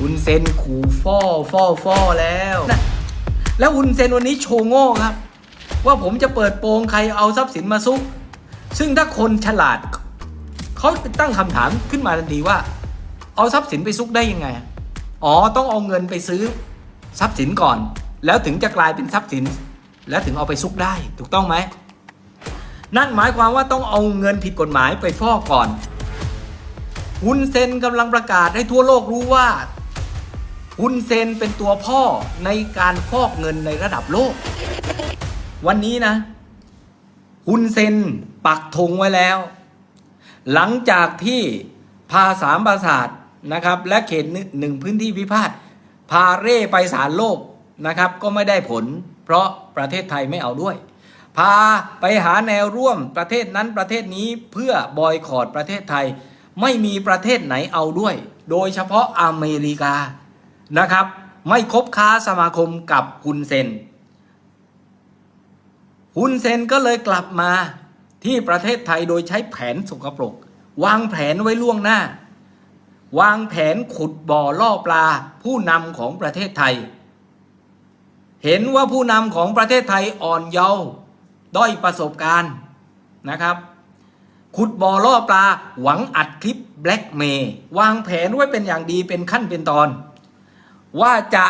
ฮุนเซนขู่ฟ่อฟ่อฟ่อแล้วนะแล้วฮุนเซนวันนี้โชว์โง่ครับ ว่าผมจะเปิดโปงใครเอาทรัพย์สินมาซุก ซึ่งถ้าคนฉลาดเขาตั้งคำถามขึ้นมาทันทีว่า เอาทรัพย์สินไปซุกได้ยังไง อ๋อต้องเอาเงินไปซื้อทรัพย์สินก่อน แล้วถึงจะกลายเป็นทรัพย์สิน แล้วถึงเอาไปซุกได้ถูกต้องไหมนั่นหมายความว่าต้องเอาเงินผิดกฎหมายไปฟอกก่อนฮุนเซนกำลังประกาศให้ทั่วโลกรู้ว่า ฮุนเซนเป็นตัวพ่อในการฟอกเงินในระดับโลก วันนี้นะฮุนเซนปักธงไว้แล้ว หลังจากที่พาสามปราสาทนะครับ และเขตหนึ่งพื้นที่พิพาทพาเร่ไปศาลโลกนะครับ ก็ไม่ได้ผล เพราะประเทศไทยไม่เอาด้วย พาไปหาแนวร่วมประเทศนั้นประเทศนี้เพื่อบอยคอรดประเทศไทย ไม่มีประเทศไหนเอาด้วย โดยเฉพาะอเมริกา นะครับ ไม่คบค้าสมาคมกับฮุนเซนฮุนเซนก็เลยกลับมาที่ประเทศไทยโดยใช้แผนสกปรก วางแผนไว้ล่วงหน้า วางแผนขุดบ่อล่อปลาผู้นำของประเทศไทย เห็นว่าผู้นำของประเทศไทยอ่อนเยาว์ด้อยประสบการณ์นะครับ ขุดบ่อล่อปลาหวังอัดคลิปแบล็กเมย์วางแผนไว้เป็นอย่างดีเป็นขั้นเป็นตอน ว่าจะ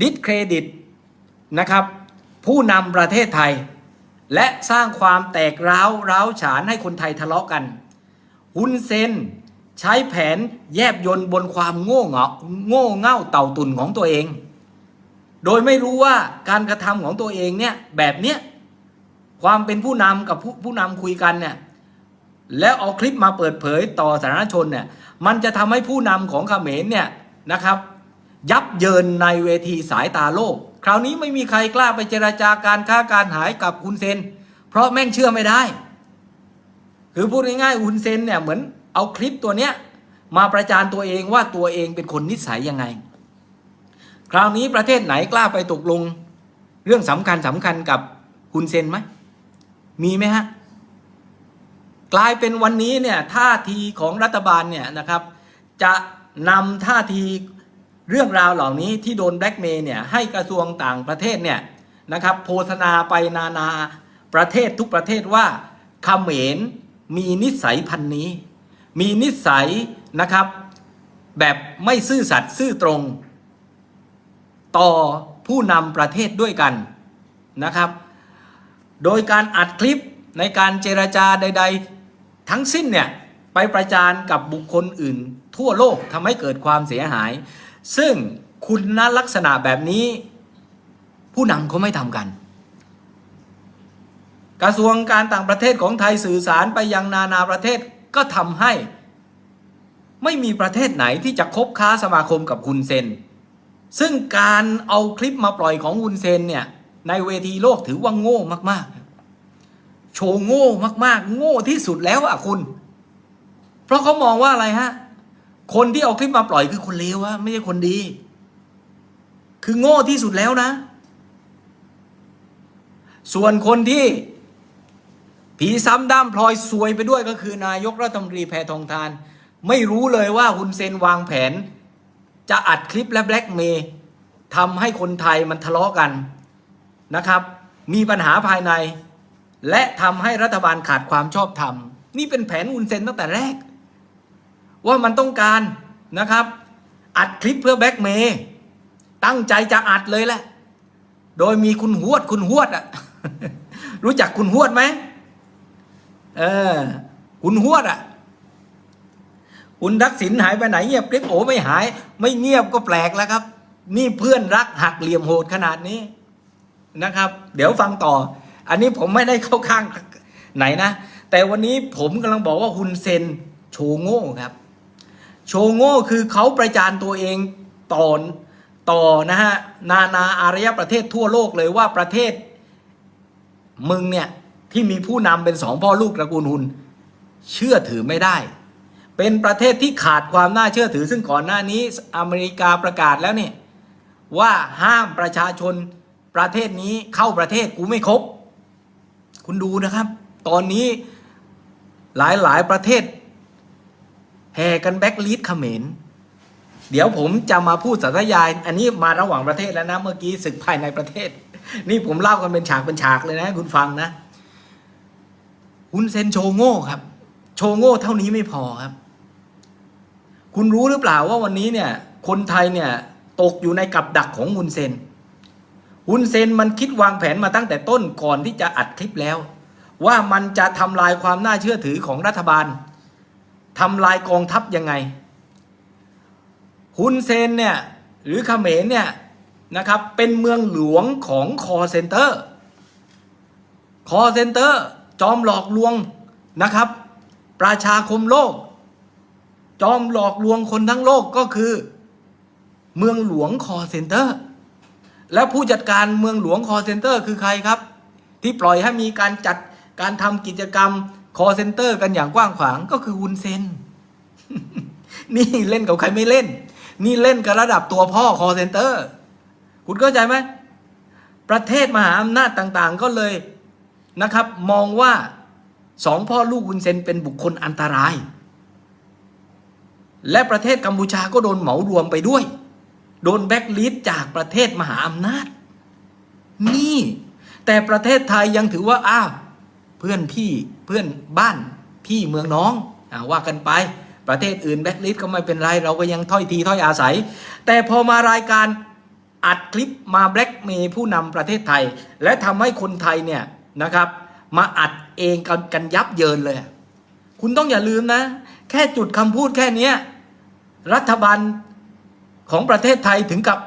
ดิสเครดิตนะครับ ผู้นำประเทศไทย และสร้างความแตกร้าวร้าวฉานให้คนไทยทะเลาะกันฮุนเซนใช้แผนแยบยนต์บนความโง่เงาโง่เง่าเต่าตุนของตัวเอง โดยไม่รู้ว่าการกระทำของตัวเองเนี่ยแบบเนี้ยความเป็นผู้นำกับผู้ผู้นำคุยกันเนี่ยแล้วเอาคลิปมาเปิดเผยต่อสาธารณชนเนี่ยมันจะทำให้ผู้นำของเขมรเนี่ยนะครับ ยับเยินในเวทีสายตาโลก คราวนี้ไม่มีใครกล้าไปเจราจาการค้าการหายกับคุณเซน เพราะแม่งเชื่อไม่ได้ คือพูดง่ายๆอุนเซนเนี่ยเหมือนเอาคลิปตัวเนี้ยมาประจานตัวเองว่าตัวเองเป็นคนนิสัยยังไง คราวนี้ประเทศไหนกล้าไปตกลง เรื่องสำคัญสำคัญกับคุณเซนไหมมีไหมฮะกลายเป็นวันนี้เนี่ยท่าทีของรัฐบาลเนี่ยนะครับ จะนำท่าที เรื่องราวเหล่านี้ที่โดนแบล็กเมย์เนี่ยให้กระทรวงต่างประเทศเนี่ยนะครับโฆษณาไปนานาประเทศทุกประเทศว่าเขมรมีนิสัยพันนี้ มีนิสัยนะครับแบบไม่ซื่อสัตย์ซื่อตรง ต่อผู้นำประเทศด้วยกันนะครับ โดยการอัดคลิปในการเจรจาใด ๆ ทั้งสิ้นเนี่ยไปประจานกับบุคคลอื่น ทั่วโลกทำให้เกิดความเสียหาย ซึ่งคุณลักษณะแบบนี้ ผู้นำเขาไม่ทำกัน กระทรวงการต่างประเทศของไทยสื่อสารไปยังนานาประเทศก็ทำให้ ไม่มีประเทศไหนที่จะคบค้าสมาคมกับคุณเซน ซึ่งการเอาคลิปมาปล่อยของคุณเซนเนี่ยในเวทีโลกถือว่าโง่มากๆ โชว์โง่มากๆ โง่ที่สุดแล้วอะคุณ เพราะเขามองว่าอะไรฮะ คนที่เอาคลิปมาปล่อยคือคนเลวอะไม่ใช่คนดี คือโง่ที่สุดแล้วนะ ส่วนคนที่ ผีซ้ำด้ามพลอยซวยไปด้วยก็คือนายกรัฐมนตรีแพทองทาน ไม่รู้เลยว่าฮุนเซนวางแผน จะอัดคลิปและแบล็กเมย์ทำให้คนไทยมันทะเลาะกันนะครับ มีปัญหาภายใน และทำให้รัฐบาลขาดความชอบธรรม นี่เป็นแผนฮุนเซนตั้งแต่แรก ว่ามันต้องการนะครับ อัดคลิปเพื่อแบ็กเมย์ตั้งใจจะอัดเลยแหละ โดยมีคุณหวดคุณหวดอะรู้จักคุณหวดไหมเออ คุณหวดอะคุณทักษิณหายไปไหนเงียบกริบโอ้ไม่หาย ไม่เงียบก็แปลกแล้วครับ นี่เพื่อนรักหักเหลี่ยมโหดขนาดนี้นะครับ เดี๋ยวฟังต่อ อันนี้ผมไม่ได้เข้าข้างไหนนะ แต่วันนี้ผมกำลังบอกว่าฮุนเซนโชโง่ครับ โชโง่คือเขาประจานตัวเองต่อต่อนะฮะนานาอารยประเทศทั่วโลกเลยว่าประเทศมึงเนี่ยที่มีผู้นำเป็นสองพ่อลูกตระกูลหุนเชื่อถือไม่ได้ เป็นประเทศที่ขาดความน่าเชื่อถือ ซึ่งก่อนหน้านี้อเมริกาประกาศแล้วเนี่ยว่าห้ามประชาชนประเทศนี้เข้าประเทศกูไม่ครบ คุณดูนะครับ ตอนนี้หลายหลายๆประเทศ แห่กันแบ็กลีดเขมรเดี๋ยวผมจะมาพูดสัตยาย อันนี้มาระหว่างประเทศแล้วนะ เมื่อกี้ศึกภายในประเทศ นี่ผมเล่ากันเป็นฉากเป็นฉากเลยนะคุณฟังนะฮุนเซนโชโง่ครับ โชโง่เท่านี้ไม่พอครับ คุณรู้หรือเปล่าว่าวันนี้เนี่ย คนไทยเนี่ยตกอยู่ในกับดักของฮุนเซนฮุนเซนมันคิดวางแผนมาตั้งแต่ต้นก่อนที่จะอัดคลิปแล้ว ว่ามันจะทำลายความน่าเชื่อถือของรัฐบาล ทำลายกองทัพยังไงฮุนเซนเนี่ยหรือเขมรเนี่ยนะครับเป็นเมืองหลวงของคอเซนเตอร์คอเซนเตอร์จอมหลอกลวงนะครับ ประชาคมโลก จอมหลอกลวงคนทั้งโลกก็คือ เมืองหลวงคอเซนเตอร์และผู้จัดการเมืองหลวงคอเซนเตอร์คือใครครับ ที่ปล่อยให้มีการจัดการทำกิจกรรม คอเซ็นเตอร์กันอย่างกว้างขวางก็คือฮุนเซนนี่เล่นกับใครไม่เล่น นี่เล่นกับระดับตัวพ่อคอเซ็นเตอร์ คุณเข้าใจไหมประเทศมหาอำนาจต่างๆ ก็เลยนะครับ มองว่าสองพ่อลูกฮุนเซนเป็นบุคคลอันตราย และประเทศกัมพูชาก็โดนเหมารวมไปด้วย โดนแบ็กลิสต์จากประเทศมหาอำนาจ นี่ แต่ประเทศไทยยังถือว่าอ้าว เพื่อนพี่เพื่อนบ้านพี่เมืองน้องอว่ากันไปประเทศอื่นแบ็กลิสก็ไม่เป็นไร เราก็ยังถ้อยทีถ้อยอาศัย แต่พอมารายการอัดคลิปมาแบล็กเมย์ผู้นำประเทศไทย และทำให้คนไทยเนี่ยนะครับ มาอัดเองกันกันยับเยินเลย คุณต้องอย่าลืมนะ แค่จุดคำพูดแค่เนี้รัฐบาลของประเทศไทยถึงกับ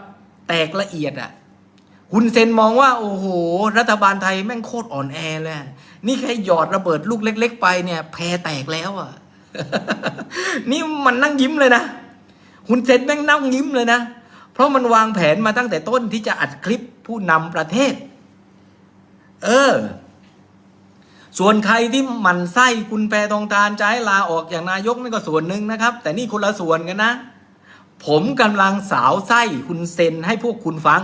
แตกละเอียดอะคุณเซนมองว่า โอ้โห รัฐบาลไทยแม่งโคตรอ่อนแอเลย นี่แค่หยอดระเบิดลูกเล็ก ๆ ไปเนี่ยแพรแตกแล้วอะ นี่มันนั่งยิ้มเลยนะคุณเซนแม่งนั่งยิ้มเลยนะ เพราะมันวางแผนมาตั้งแต่ต้นที่จะอัดคลิปผู้นำประเทศ เออ ส่วนใครที่หมันไส้คุณแปรทองตาลจะให้ลาออกอย่างนายกนี่ก็ส่วนหนึ่งนะครับ แต่นี่คนละส่วนกันนะ ผมกำลังสาวไส้คุณเซนให้พวกคุณฟัง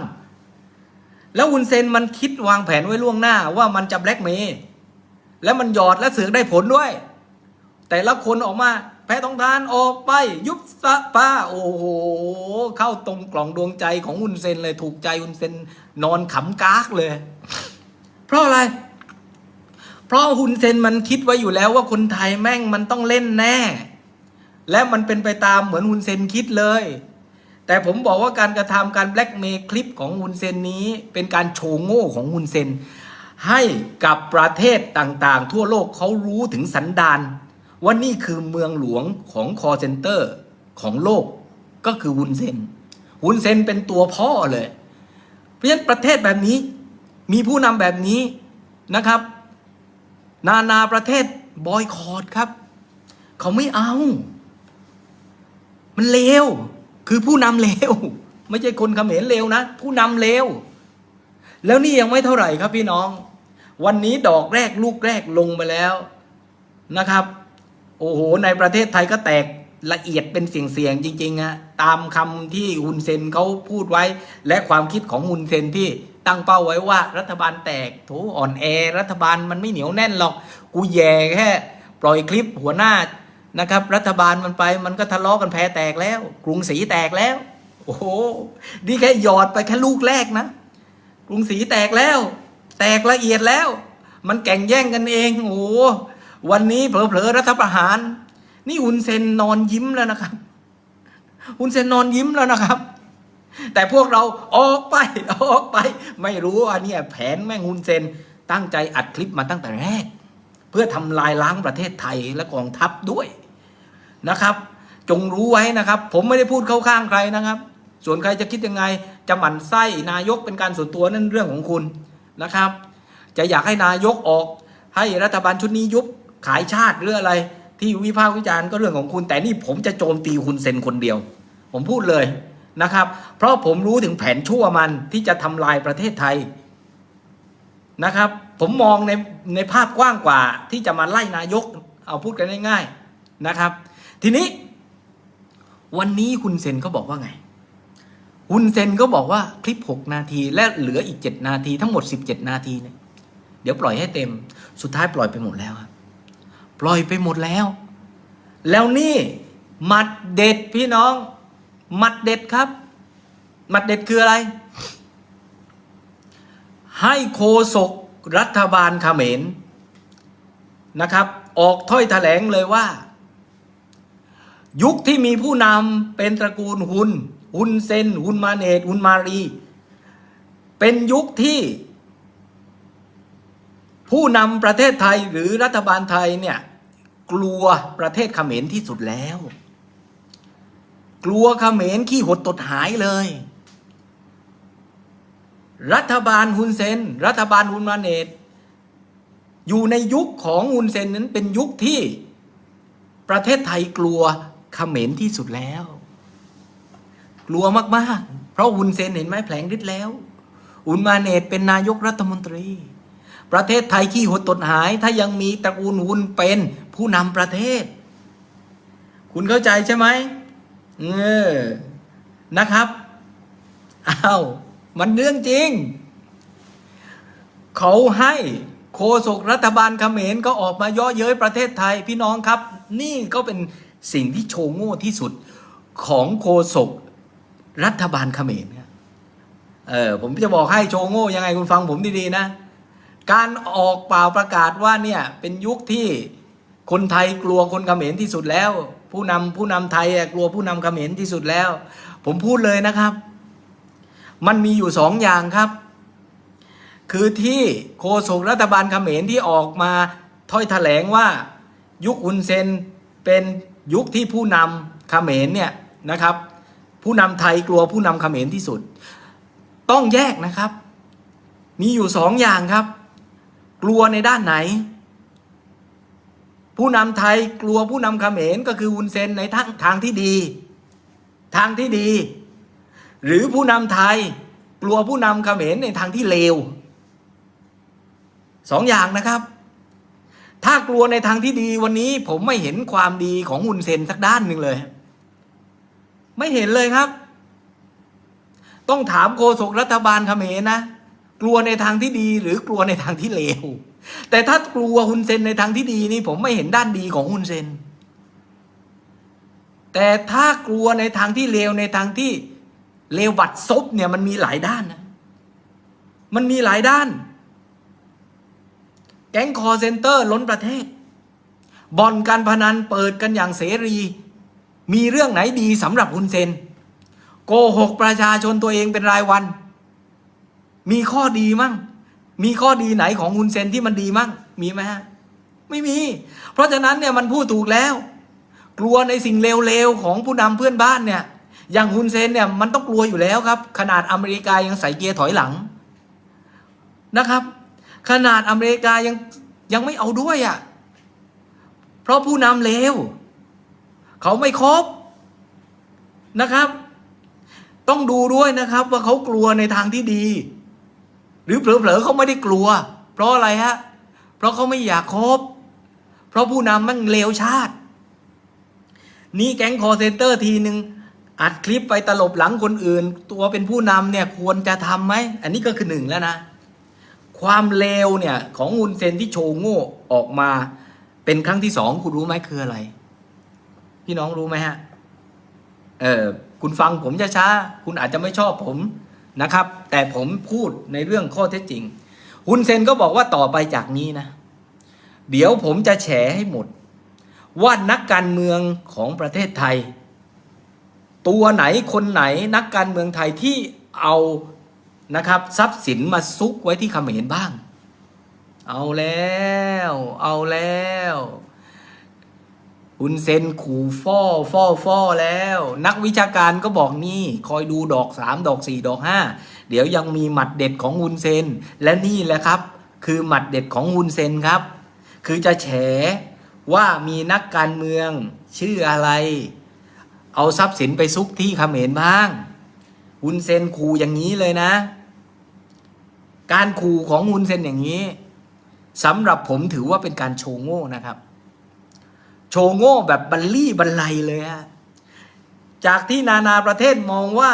แล้วคุณเซนมันคิดวางแผนไว้ล่วงหน้าว่ามันจะแบล็กเมย์ แล้วมันหยอดและเสือกได้ผลด้วย แต่ละคนออกมา แพ้ทองทานออกไป ยุบสะป้าโอ้โห เข้าตรงกล่องดวงใจของคุณเซนเลยถูกใจคุณเซนนอนขำกากเลย เพราะอะไร เพราะฮุนเซนมันคิดไว้อยู่แล้วว่าคนไทยแม่งมันต้องเล่นแน่ และมันเป็นไปตามเหมือนฮุนเซนคิดเลยแต่ผมบอกว่าการกระทำการแบล็กเมย์คลิปของฮุนเซนนี้ เป็นการโชว์โง่ของฮุนเซน ให้กับประเทศต่างๆ ทั่วโลกเขารู้ถึงสันดานว่านี่คือเมืองหลวงของคอเซนเตอร์ของโลกก็คือฮุนเซนฮุนเซนเป็นตัวพ่อเลย เพราะฉะนั้นประเทศแบบนี้มีผู้นำแบบนี้นะครับ นานาประเทศบอยคอรดครับ เขาไม่เอา มันเลวคือผู้นำเลวไม่ใช่คนเขมรเลวนะ ผู้นำเลว แล้วนี่ยังไม่เท่าไหร่ครับพี่น้อง วันนี้ดอกแรกลูกแรกลงไปแล้วนะครับ โอ้โห ในประเทศไทยก็แตกละเอียดเป็นเสียงๆจริงๆอะตามคำที่ฮุนเซนเขาพูดไว้ และความคิดของฮุนเซนที่ตั้งเป้าไว้ว่ารัฐบาลแตกโถอ่อนแอรัฐบาลมันไม่เหนียวแน่นหรอก กูแย่แค่ปล่อยคลิปหัวหน้านะครับ รัฐบาลมันไปมันก็ทะเลาะกันแพ้แตกแล้ว กรุงศรีแตกแล้ว โอ้โหนี่แค่หยอดไปแค่ลูกแรกนะ กรุงศรีแตกแล้ว แตกละเอียดแล้ว มันแก่งแย่งกันเองโอ้วันนี้เผลอๆรัฐประหาร นี่อุนเซนนอนยิ้มแล้วนะครับ อุนเซนนอนยิ้มแล้วนะครับ แต่พวกเราออกไปออกไป ไม่รู้ว่านี่แผนแม่งอุนเซนตั้งใจอัดคลิปมาตั้งแต่แรก เพื่อทำลายล้างประเทศไทยและกองทัพด้วยนะครับ จงรู้ไว้นะครับ ผมไม่ได้พูดเข้าข้างใครนะครับ ส่วนใครจะคิดยังไง จะหมั่นไส้นายกเป็นการส่วนตัวนั่นเรื่องของคุณนะครับ จะอยากให้นายกออกให้รัฐบาลชุดนี้ยุบขายชาติหรืออะไร ที่วิพากษ์วิจารณ์ก็เรื่องของคุณ แต่นี่ผมจะโจมตีคุณเซนคนเดียว ผมพูดเลยนะครับ เพราะผมรู้ถึงแผนชั่วมันที่จะทำลายประเทศไทยนะครับ ผมมองในในภาพกว้างกว่าที่จะมาไล่นายกเอาพูดกันง่ายๆนะครับ ทีนี้วันนี้คุณเซนก็บอกว่าไง คุณเซนก็บอกว่าคลิป 6 นาทีและเหลืออีก 7 นาทีทั้งหมด 17 นาทีเนี่ยเดี๋ยวปล่อยให้เต็มสุดท้ายปล่อยไปหมดแล้วครับปล่อยไปหมดแล้ว แล้วนี่หมัดเด็ดพี่น้องหมัดเด็ดครับหมัดเด็ดคืออะไร ให้โคศกรัฐบาลเขมรนะครับ ออกถ้อยแถลงเลยว่า ยุคที่มีผู้นำเป็นตระกูลฮุน ฮุนเซนฮุนมาเนตฮุนมารี เป็นยุคที่ ผู้นำประเทศไทยหรือรัฐบาลไทยเนี่ย กลัวประเทศเขมรที่สุดแล้ว กลัวเขมรขี้หดตดหายเลย รัฐบาลฮุนเซน รัฐบาลฮุนมาเนตอยู่ในยุคของฮุนเซนนั้นเป็นยุคที่ประเทศไทยกลัวเขมรที่สุดแล้ว กลัวมากๆ เพราะฮุนเซนเห็นไหมแผลงฤทธิ์แล้วฮุนมาเนตเป็นนายกรัฐมนตรี ประเทศไทยขี้หดตดหาย ถ้ายังมีตระกูลฮุนเป็นผู้นำประเทศ คุณเข้าใจใช่ไหมเออนะครับอ้าวมันเรื่องจริง เขาให้โฆษกรัฐบาลเขมรก็ออกมาย่อเย้ยประเทศไทยพี่น้องครับ นี่ก็เป็นสิ่งที่โชว์โง่ที่สุดของโฆษก รัฐบาลเขมรเออผมจะบอกให้โชว์โง่ยังไงคุณฟังผมดีๆนะ การออกเปล่าประกาศว่าเนี่ยเป็นยุคที่คนไทยกลัวคนเขมรที่สุดแล้ว ผู้นำผู้นำไทยกลัวผู้นำเขมรที่สุดแล้ว ผมพูดเลยนะครับ มันมีอยู่สองอย่างครับ คือที่โฆษกรัฐบาลเขมรที่ออกมาถ้อยแถลงว่ายุคอุนเซนเป็นยุคที่ผู้นำเขมรเนี่ยนะครับ ผู้นำไทยกลัวผู้นำเขมรที่สุด ต้องแยกนะครับ มีอยู่สองอย่างครับ กลัวในด้านไหน ผู้นำไทยกลัวผู้นำเขมรก็คืออุนเซนในทางทางที่ดี ทางที่ดี หรือผู้นำไทยกลัวผู้นำเขมรในทางที่เลวสองอย่างนะครับ ถ้ากลัวในทางที่ดีวันนี้ผมไม่เห็นความดีของฮุนเซนสักด้านหนึ่งเลย ไม่เห็นเลยครับ ต้องถามโฆษกรัฐบาลเขมรนะ กลัวในทางที่ดีหรือกลัวในทางที่เลว แต่ถ้ากลัวฮุนเซนในทางที่ดีนี่ผมไม่เห็นด้านดีของฮุนเซน แต่ถ้ากลัวในทางที่เลวในทางที่เลวบัดซบเนี่ยมันมีหลายด้านนะ มันมีหลายด้าน แก๊งคอเซนเตอร์ล้นประเทศ บ่อนการพนันเปิดกันอย่างเสรี มีเรื่องไหนดีสำหรับฮุนเซน โกหกประชาชนตัวเองเป็นรายวัน มีข้อดีมั่ง มีข้อดีไหนของฮุนเซนที่มันดีมั่ง มีไหมฮะ ไม่มี เพราะฉะนั้นเนี่ยมันพูดถูกแล้ว กลัวในสิ่งเลวๆของผู้นำเพื่อนบ้านเนี่ย อย่างฮุนเซนเนี่ยมันต้องกลัวอยู่แล้วครับ ขนาดอเมริกายังใส่เกียร์ถอยหลังนะครับ ขนาดอเมริกายังยังไม่เอาด้วยอะ่ะ เพราะผู้นำเลว เขาไม่ครบนะครับ ต้องดูด้วยนะครับว่าเขากลัวในทางที่ดี หรือเผลอๆเขาไม่ได้กลัว เพราะอะไรฮะเพราะเขาไม่อยากคบ เพราะผู้นำมันเลวชาติ นี่แก๊งคอเซนเตอร์ทีหนึ่งอัดคลิปไปตลบหลังคนอื่น ตัวเป็นผู้นำเนี่ยควรจะทำไหม อันนี้ก็คือหนึ่งแล้วนะ ความเลวเนี่ยของอุนเซนที่โชว์โง่ออกมา เป็นครั้งที่สองคุณรู้ไหมคืออะไร พี่น้องรู้ไหมฮะ เออคุณฟังผมช้าๆคุณอาจจะไม่ชอบผมนะครับ แต่ผมพูดในเรื่องข้อเท็จจริงฮุนเซนก็บอกว่าต่อไปจากนี้นะ เดี๋ยวผมจะแฉให้หมด ว่านักการเมืองของประเทศไทย ตัวไหนคนไหนนักการเมืองไทยที่เอานะครับ ทรัพย์สินมาซุกไว้ที่คำเขมรบ้าง เอาแล้ว เอาแล้ว อุนเซนขู่ฟ่อฟ่อฟ่อแล้ว นักวิชาการก็บอกนี่ คอยดูดอกสามดอกสี่ดอกห้าเดี๋ยวยังมีหมัดเด็ดของอุนเซน และนี่แหละครับ คือหมัดเด็ดของอุนเซนครับ คือจะแฉว่ามีนักการเมืองชื่ออะไร เอาทรัพย์สินไปซุกที่เขมรบ้างอุนเซนขู่อย่างนี้เลยนะ การขู่ของอุนเซนอย่างนี้สำหรับผมถือว่าเป็นการโชว์โง่นะครับ ชว์โง่แบบบัลลี่บัลไลเลยฮะจากที่นานาประเทศมองว่า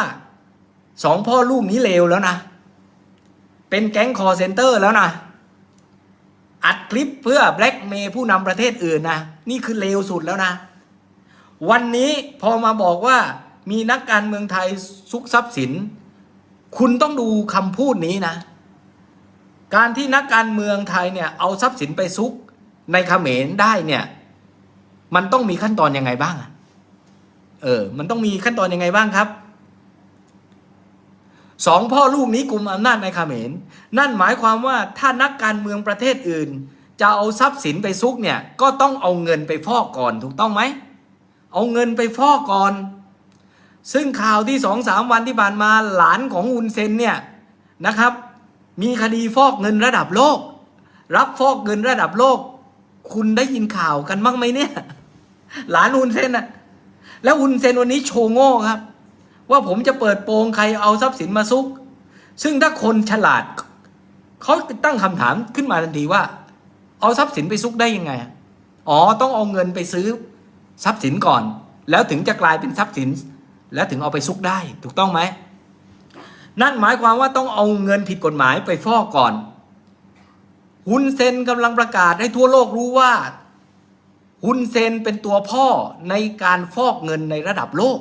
สองพ่อลูกนี้เลวแล้วนะ เป็นแก๊งคอร์เซนเตอร์แล้วนะ อัดคลิปเพื่อแบล็กเมย์ผู้นำประเทศอื่นนะ นี่คือเลวสุดแล้วนะ วันนี้พอมาบอกว่ามีนักการเมืองไทยซุกทรัพย์สิน คุณต้องดูคำพูดนี้นะ การที่นักการเมืองไทยเนี่ยเอาทรัพย์สินไปซุกในเขมรได้เนี่ย มันต้องมีขั้นตอนยังไงบ้างอะเออ มันต้องมีขั้นตอนยังไงบ้างครับสองพ่อลูกนี้กลุ่มอำนาจในเขมรนั่นหมายความว่าถ้านักการเมืองประเทศอื่น จะเอาทรัพย์สินไปซุกเนี่ย ก็ต้องเอาเงินไปฟอกก่อนถูกต้องไหม เอาเงินไปฟอกก่อน ซึ่งข่าวที่สองสามวันที่ผ่านมาหลานของอุนเซนเนี่ยนะครับ มีคดีฟอกเงินระดับโลก รับฟอกเงินระดับโลก คุณได้ยินข่าวกันบ้างไหมเนี่ย หลานอุนเซนน่ะ แล้วอุนเซนวันนี้โชว์โง่ครับ ว่าผมจะเปิดโปงใครเอาทรัพย์สินมาซุก ซึ่งถ้าคนฉลาดเขาตั้งคำถามขึ้นมาทันทีว่า เอาทรัพย์สินไปซุกได้ยังไง อ๋อต้องเอาเงินไปซื้อทรัพย์สินก่อน แล้วถึงจะกลายเป็นทรัพย์สิน แล้วถึงเอาไปซุกได้ ถูกต้องไหมนั่นหมายความว่าต้องเอาเงินผิดกฎหมายไปฟอกก่อนฮุนเซนกำลังประกาศให้ทั่วโลกรู้ว่า ฮุนเซนเป็นตัวพ่อในการฟอกเงินในระดับโลก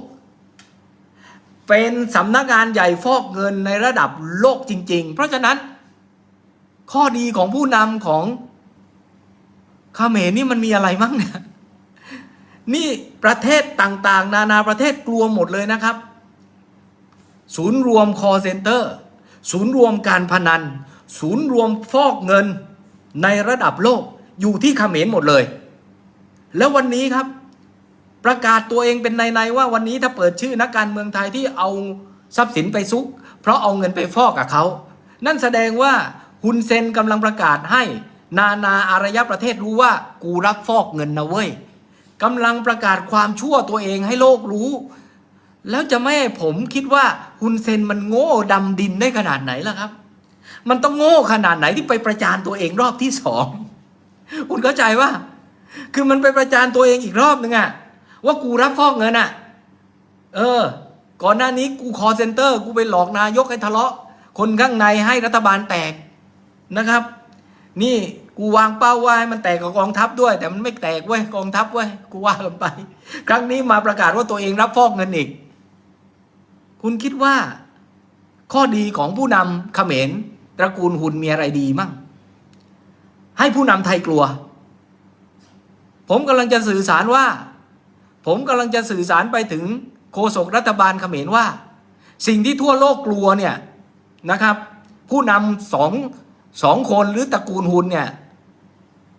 เป็นสำนักงานใหญ่ฟอกเงินในระดับโลกจริง ๆ เพราะฉะนั้น ข้อดีของผู้นำของเขมรนี่มันมีอะไรมั่งเนี่ยนี่ประเทศต่างๆ นานาประเทศกลัวหมดเลยนะครับ ศูนย์รวมคอเซ็นเตอร์ ศูนย์รวมการพนัน ศูนย์รวมฟอกเงินในระดับโลกอยู่ที่เขมรหมดเลย แล้ววันนี้ครับ ประกาศตัวเองเป็นในๆว่าวันนี้ถ้าเปิดชื่อนักการเมืองไทยที่เอาทรัพย์สินไปซุก เพราะเอาเงินไปฟอกกับเขา นั่นแสดงว่าฮุนเซนกำลังประกาศให้นานาอารยประเทศรู้ว่ากูรับฟอกเงินนะเว้ยกำลังประกาศความชั่วตัวเองให้โลกรู้ แล้วจะไม่ให้ผมคิดว่าฮุนเซนมันโง่ดำดินได้ขนาดไหนล่ะครับ มันต้องโง่ขนาดไหนที่ไปประจานตัวเองรอบที่สอง คุณเข้าใจว่า คือมันไปประจานตัวเองอีกรอบนึงอะว่ากูรับฟอกเงินอะเออ ก่อนหน้านี้กูคอเซ็นเตอร์ กูไปหลอกนายกให้ทะเลาะ คนข้างในให้รัฐบาลแตกนะครับ นี่กูวางเป้าว่าให้มันแตกกับกองทัพด้วย แต่มันไม่แตกเว้ยกองทัพเว้ยกูว่ากันไป ครั้งนี้มาประกาศว่าตัวเองรับฟอกเงินอีก คุณคิดว่า ข้อดีของผู้นำเขมรตระกูลหุ่นมีอะไรดีมั่งให้ผู้นำไทยกลัว ผมกำลังจะสื่อสารว่า ผมกำลังจะสื่อสารไปถึงโฆษกรัฐบาลเขมรว่า สิ่งที่ทั่วโลกกลัวเนี่ยนะครับ ผู้นำสองสองคนหรือตระกูลหุนเนี่ย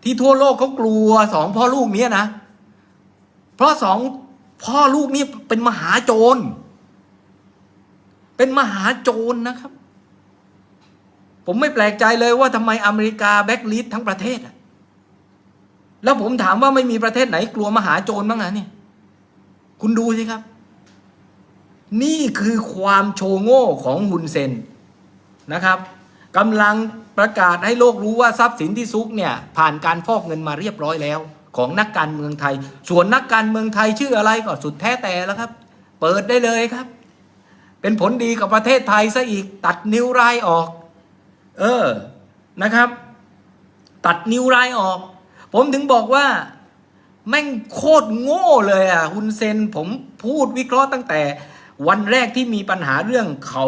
ที่ทั่วโลกเขากลัวสองพ่อลูกเนี้ยนะ เพราะสองพ่อลูกนี่เป็นมหาโจร เป็นมหาโจรนะครับ ผมไม่แปลกใจเลยว่าทำไมอเมริกาแบ็กลิสทั้งประเทศอะ แล้วผมถามว่าไม่มีประเทศไหนกลัวมหาโจรบ้างนะเนี่ย คุณดูสิครับ นี่คือความโชว์โง่ของฮุนเซนนะครับกำลังประกาศให้โลกรู้ว่าทรัพย์สินที่ซุกเนี่ยผ่านการฟอกเงินมาเรียบร้อยแล้ว ของนักการเมืองไทย ส่วนนักการเมืองไทยชื่ออะไรก็สุดแท้แต่แล้วครับ เปิดได้เลยครับ เป็นผลดีกับประเทศไทยซะอีกตัดนิ้วรายออก เออนะครับ ตัดนิ้วรายออก ผมถึงบอกว่า แม่งโคตรโง่เลยอะฮุนเซนผมพูดวิเคราะห์ตั้งแต่วันแรกที่มีปัญหาเรื่องเขา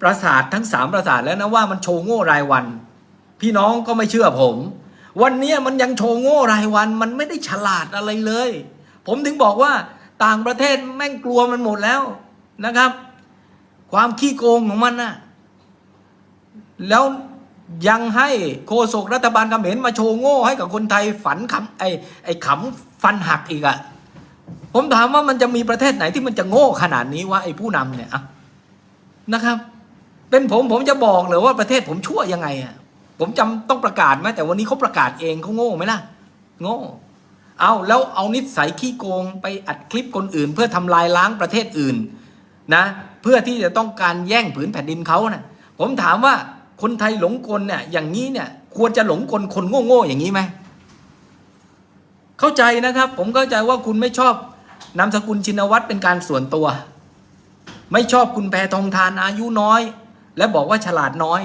ประสาททั้งสามประสาทแล้วนะว่ามันโชว์โง่รายวัน พี่น้องก็ไม่เชื่อผม วันนี้มันยังโชว์โง่รายวัน มันไม่ได้ฉลาดอะไรเลย ผมถึงบอกว่าต่างประเทศแม่งกลัวมันหมดแล้วนะครับ ความขี้โกงของมันนะแล้ว ยังให้โฆษกรัฐบาลเขมรมาโชว์โง่ให้กับคนไทยฝันขำไอ้ไอ้ขำฟันหักอีกอะผมถามว่ามันจะมีประเทศไหนที่มันจะโง่ขนาดนี้วะไอ้ผู้นำเนี่ยนะครับ เป็นผมผมจะบอกเลยว่าประเทศผมชั่วยังไงอะผมจำต้องประกาศไหมแต่วันนี้เขาประกาศเองเขาโง่ไหมล่ะ โง่ เอาแล้วเอานิสัยขี้โกงไปอัดคลิปคนอื่น เพื่อทำลายล้างประเทศอื่นนะ เพื่อที่จะต้องการแย่งผืนแผ่นดินเขานะ่ะผมถามว่า คนไทยหลงกลเนี่ยอย่างนี้เนี่ยควรจะหลงกลคนโง่ๆอย่างนี้ไหมเข้าใจนะครับ ผมเข้าใจว่าคุณไม่ชอบนามสกุลชินวัตรเป็นการส่วนตัว ไม่ชอบคุณแพทองทานอายุน้อย และบอกว่าฉลาดน้อย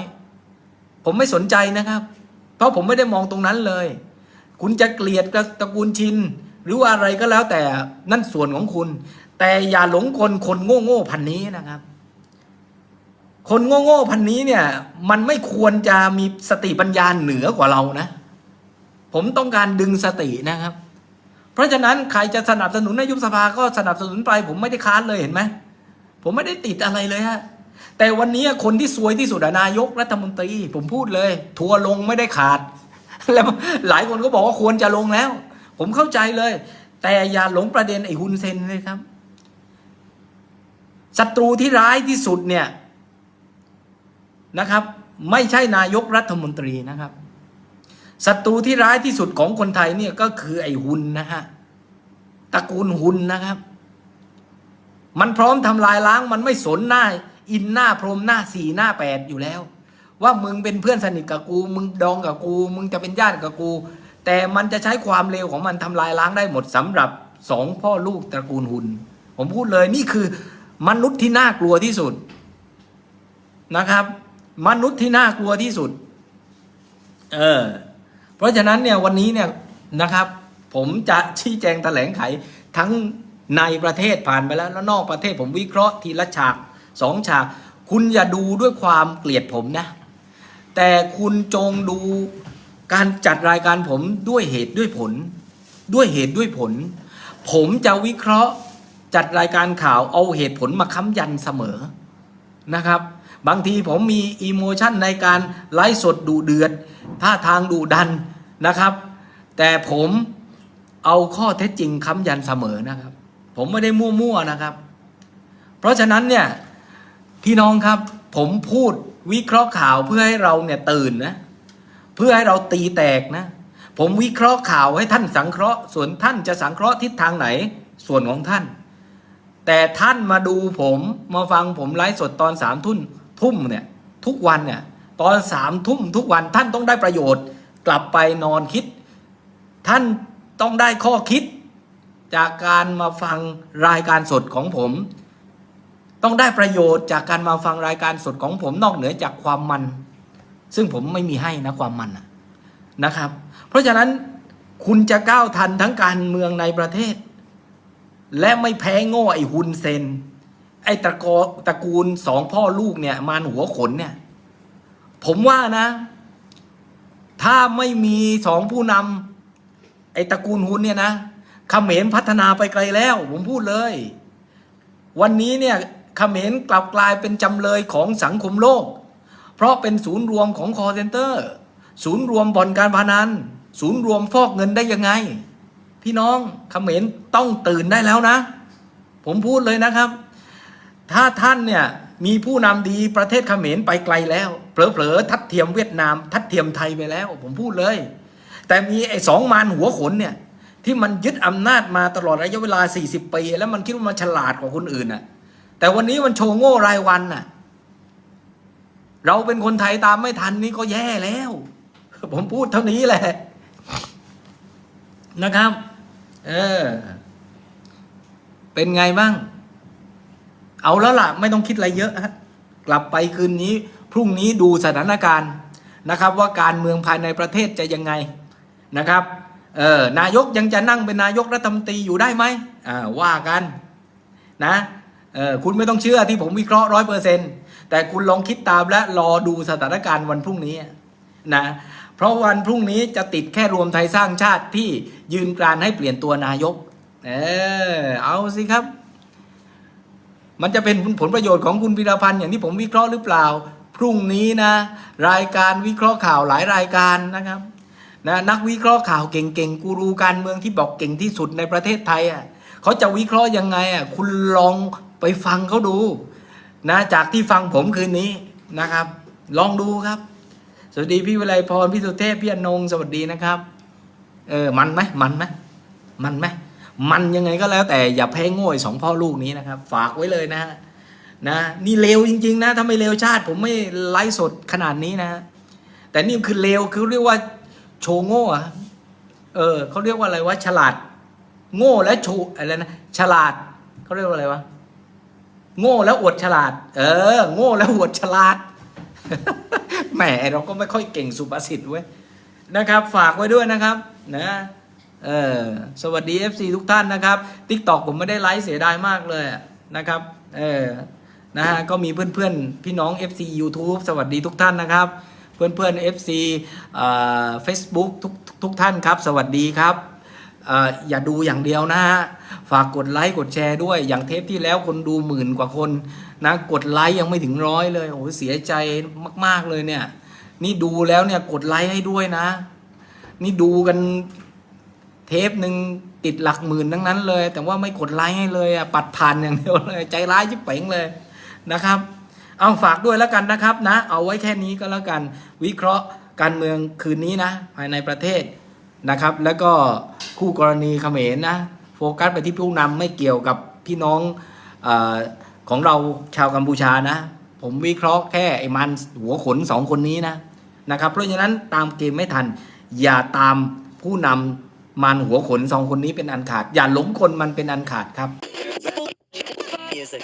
ผมไม่สนใจนะครับ เพราะผมไม่ได้มองตรงนั้นเลย คุณจะเกลียดตระกูลชินหรือว่าอะไรก็แล้วแต่นั่นส่วนของคุณ แต่อย่าหลงกลคนโง่โง่ๆพันนี้นะครับ คนโง่โง่ๆพันนี้เนี่ย มันไม่ควรจะมีสติปัญญาเหนือกว่าเรานะ ผมต้องการดึงสตินะครับ เพราะฉะนั้นใครจะสนับสนุนนายกสภาก็สนับสนุนไป ผมไม่ได้ค้านเลยเห็นไหมผมไม่ได้ติดอะไรเลยฮะแต่วันนี้คนที่ซวยที่สุดนายกรัฐมนตรี ผมพูดเลย ทัวร์ลงไม่ได้ขาด แล้วหลายคนก็บอกว่าควรจะลงแล้ว ผมเข้าใจเลย แต่อย่าหลงประเด็นไอ้ฮุนเซนเลยครับศัตรูที่ร้ายที่สุดเนี่ย นะครับ ไม่ใช่นายกรัฐมนตรีนะครับศัตรูที่ร้ายที่สุดของคนไทยเนี่ยก็คือไอ้หุนนะฮะตระกูลหุนนะครับ มันพร้อมทำลายล้างมันไม่สนหน้า อินหน้าพรหมหน้าสี่หน้าแปดอยู่แล้ว ว่ามึงเป็นเพื่อนสนิทกับกู มึงดองกับกู มึงจะเป็นญาติกับกู แต่มันจะใช้ความเร็วของมันทำลายล้างได้หมดสำหรับสองพ่อลูกตระกูลหุนผมพูดเลยนี่คือมนุษย์ที่น่ากลัวที่สุดนะครับ มนุษย์ที่น่ากลัวที่สุด เออ เพราะฉะนั้นเนี่ยวันนี้เนี่ยนะครับ ผมจะชี้แจงแถลงไขทั้งในประเทศผ่านไปแล้ว แล้วนอกประเทศผมวิเคราะห์ทีละฉากสองฉาก คุณอย่าดูด้วยความเกลียดผมนะ แต่คุณจงดูการจัดรายการผมด้วยเหตุด้วยผล ด้วยเหตุด้วยผล ผมจะวิเคราะห์จัดรายการข่าวเอาเหตุผลมาค้ำยันเสมอนะครับ บางทีผมมีอีโมชันในการไลฟ์สดดูเดือดท่าทางดูดันนะครับ แต่ผมเอาข้อเท็จจริงค้ำยันเสมอนะครับ ผมไม่ได้มั่วๆนะครับ เพราะฉะนั้นเนี่ยพี่น้องครับผมพูดวิเคราะห์ข่าวเพื่อให้เราเนี่ยตื่นนะเพื่อให้เราตีแตกนะผมวิเคราะห์ข่าวให้ท่านสังเคราะห์ ส่วนท่านจะสังเคราะห์ทิศทางไหนส่วนของท่าน แต่ท่านมาดูผมมาฟังผมไลฟ์สดตอนสามทุ่ม ทุ่มเนี่ยทุกวันเนี่ยตอนสามทุ่มทุกวันท่านต้องได้ประโยชน์ กลับไปนอนคิด ท่านต้องได้ข้อคิด จากการมาฟังรายการสดของผม ต้องได้ประโยชน์จากการมาฟังรายการสดของผมนอกเหนือจากความมัน ซึ่งผมไม่มีให้นะความมันนะครับ เพราะฉะนั้นคุณจะก้าวทันทั้งการเมืองในประเทศ และไม่แพ้โง่ไอ้ฮุนเซน ไอ้ตระกอตระกูลสองพ่อลูกเนี่ยมารหัวขนเนี่ย ผมว่านะ ถ้าไม่มีสองผู้นำไอ้ตระกูลฮุนเนี่ยนะเขมรพัฒนาไปไกลแล้ว ผมพูดเลย วันนี้เนี่ยเขมรกลับกลายเป็นจำเลยของสังคมโลก เพราะเป็นศูนย์รวมของคอเซนเตอร์ ศูนย์รวมบ่อนการพนัน ศูนย์รวมฟอกเงินได้ยังไง พี่น้องเขมรต้องตื่นได้แล้วนะ ผมพูดเลยนะครับ ถ้าท่านเนี่ยมีผู้นำดีประเทศเขมรไปไกลแล้ว เผลอๆทัดเทียมเวียดนาม ทัดเทียมไทยไปแล้ว ผมพูดเลย แต่มีไอ้สองมารหัวขนเนี่ยที่มันยึดอำนาจมาตลอดระยะเวลา 40 ปี แล้วมันคิดว่ามันฉลาดกว่าคนอื่นน่ะ แต่วันนี้มันโชว์โง่รายวันน่ะ เราเป็นคนไทยตามไม่ทันนี่ก็แย่แล้ว ผมพูดเท่านี้แหละ นะครับ เออ เป็นไงบ้าง เอาแล้วล่ะไม่ต้องคิดอะไรเยอะฮะกลับไปคืนนี้พรุ่งนี้ดูสถานการณ์นะครับ ว่าการเมืองภายในประเทศจะยังไงนะครับเออนายกยังจะนั่งเป็นนายกรัฐมนตรีอยู่ได้ไหมอ่าว่ากันนะเออคุณไม่ต้องเชื่อที่ผมวิเคราะห์ร้อยเปอร์เซ็นต์แต่คุณลองคิดตามและรอดูสถานการณ์วันพรุ่งนี้นะเพราะวันพรุ่งนี้จะติดแค่รวมไทยสร้างชาติที่ยืนกรานให้เปลี่ยนตัวนายก เออเอาสิครับ มันจะเป็นผลประโยชน์ของคุณพิรพันธ์อย่างที่ผมวิเคราะห์หรือเปล่า พรุ่งนี้นะ รายการวิเคราะห์ข่าวหลายรายการนะครับนะนักวิเคราะห์ข่าวเก่งๆกูรูการเมืองที่บอกเก่งที่สุดในประเทศไทยอะเขาจะวิเคราะห์ยังไงอะคุณลองไปฟังเขาดูนะจากที่ฟังผมคืนนี้นะครับ ลองดูครับ สวัสดีพี่วิไลพรพี่สุเทพพี่อนงสวัสดีนะครับ เออมันไหมมันไหมมันไหม มันยังไงก็แล้วแต่อย่าแพ้โง่อ้สองพ่อลูกนี้นะครับ ฝากไว้เลยนะฮะนะนี่เลวจริง ๆ นะถ้าไม่เลวชาติ ผมไม่ไลฟ์สดขนาดนี้นะ แต่นี่คือเลวคือเรียกว่าโชว์โง่อะเออเขาเรียกว่าอะไรวะฉลาด โง่และโชว์อะไรนะฉลาดเขาเรียกว่าอะไรวะโง่แล้วอวดฉลาด เออ โง่แล้วอวดฉลาดแหมเราก็ไม่ค่อยเก่งสุภาษิตเว้ยนะครับ ฝากไว้ด้วยนะครับ นะ เออสวัสดี FC ทุกท่านนะครับ TikTok ผมไม่ได้ไลฟ์เสียดายมากเลยนะครับเออนะฮะก็มีเพื่อนๆ พี่น้อง FC YouTube สวัสดีทุกท่านนะครับ เพื่อนๆ FC เฟซบุ๊กทุกทุกท่านครับ สวัสดีครับเอ่ออย่าดูอย่างเดียวนะฮะฝากกดไลค์กดแชร์ด้วยอย่างเทปที่แล้วคนดูหมื่นกว่าคนนะกดไลค์ยังไม่ถึงร้อยเลยโอ้โหเสียใจมาก ๆเลยเนี่ย นี่ดูแล้วเนี่ยกดไลค์ให้ด้วยนะ นี่ดูกัน ปหนึ่งติดหลักหมื่นทั้งนั้นเลย แต่ว่าไม่กดไลค์ให้เลยอะปัดผ่านอย่างเดียวเลยใจร้ายชิบเป๋งเลยนะครับ เอาฝากด้วยแล้วกันนะครับนะ เอาไว้แค่นี้ก็แล้วกัน วิเคราะห์การเมืองคืนนี้นะ ภายในประเทศนะครับ แล้วก็คู่กรณีเขมรนะโฟกัสไปที่ผู้นำไม่เกี่ยวกับพี่น้องออของเราชาวกัมพูชานะ ผมวิเคราะห์แค่ไอ้มันหัวขนสองคนนี้นะนะครับ เพราะฉะนั้นตามเกมไม่ทัน อย่าตามผู้นำ มันหัวขนสองคนนี้เป็นอันขาด อย่าหลงคนมันเป็นอันขาดครับ Music.